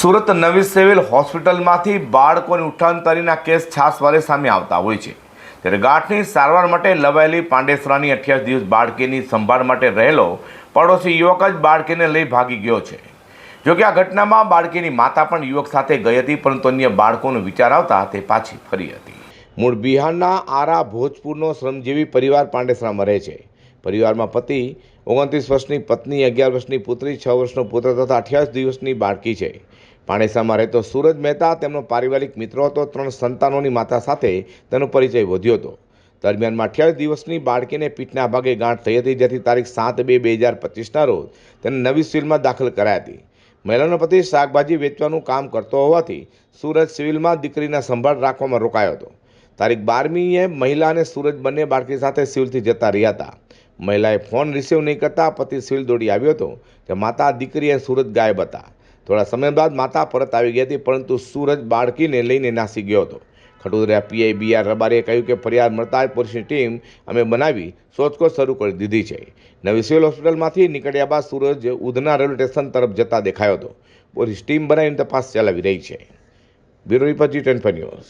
સુરત નવી સિવિલ હોસ્પિટલમાંથી બાળકોની ઉઠાંતરીના કેસ છાસવારે સામે આવતા હોય છે. ત્યારે ગાંઠની સારવાર માટે લવાયેલી પાંડેસરાની અઠ્યાવીસ દિવસ બાળકીની સંભાળ માટે રહેલો પડોશી યુવક જ બાળકીને લઈ ભાગી ગયો છે. જોકે આ ઘટનામાં બાળકીની માતા પણ યુવક સાથે ગઈ હતી, પરંતુ અન્ય બાળકોનો વિચાર આવતા તે પાછી ફરી હતી. મૂળ બિહારના આરા ભોજપુરનો શ્રમજીવી પરિવાર પાંડેસરામાં રહે છે. પરિવારમાં પતિ ઓગણત્રીસ વર્ષની પત્ની, અગિયાર વર્ષની પુત્રી, છ વર્ષનો પુત્ર તથા અઠ્યાવીસ દિવસની બાળકી છે. પાણેસામાં રહેતો સૂરજ મહેતા તેમનો પારિવારિક મિત્ર હતો. ત્રણ સંતાનોની માતા સાથે તેનો પરિચય વધ્યો હતો. દરમિયાનમાં અઠ્યાવીસ દિવસની બાળકીને પીઠના ભાગે ગાંઠ થઈ હતી, જેથી તારીખ સાત બે બે હજાર પચીસના રોજ તેને નવી સિવિલમાં દાખલ કરાઈ હતી. મહિલાનો પતિ શાકભાજી વેચવાનું કામ કરતો હોવાથી સુરત સિવિલમાં દીકરીના સંભાળ રાખવામાં રોકાયો હતો. તારીખ બારમીએ મહિલા અને સુરજ બંને બાળકી સાથે સિવિલથી જતા રહ્યા હતા. મહિલાએ ફોન રિસીવ નહીં કરતા પતિ સિવિલ દોડી આવ્યો હતો કે માતા, દીકરી અને સુરત ગાયબ હતા. થોડા સમય બાદ માતા પરત આવી ગઈ હતી, પરંતુ સૂરજ બાળકીને લઈને નાસી ગયો હતો. ખટોદરા પીઆઈ બી આર રબારીએ કહ્યું કે ફરિયાદ મળતા જ પોલીસની ટીમ અમે બનાવી શોધખોળ શરૂ કરી દીધી છે. નવી સિવિલ હોસ્પિટલમાંથી નીકળ્યા બાદ સૂરજ ઉધના રેલવે સ્ટેશન તરફ જતા દેખાયો હતો. પોલીસ ટીમ બનાવીને તપાસ ચલાવી રહી છે. Bureau report G ten news.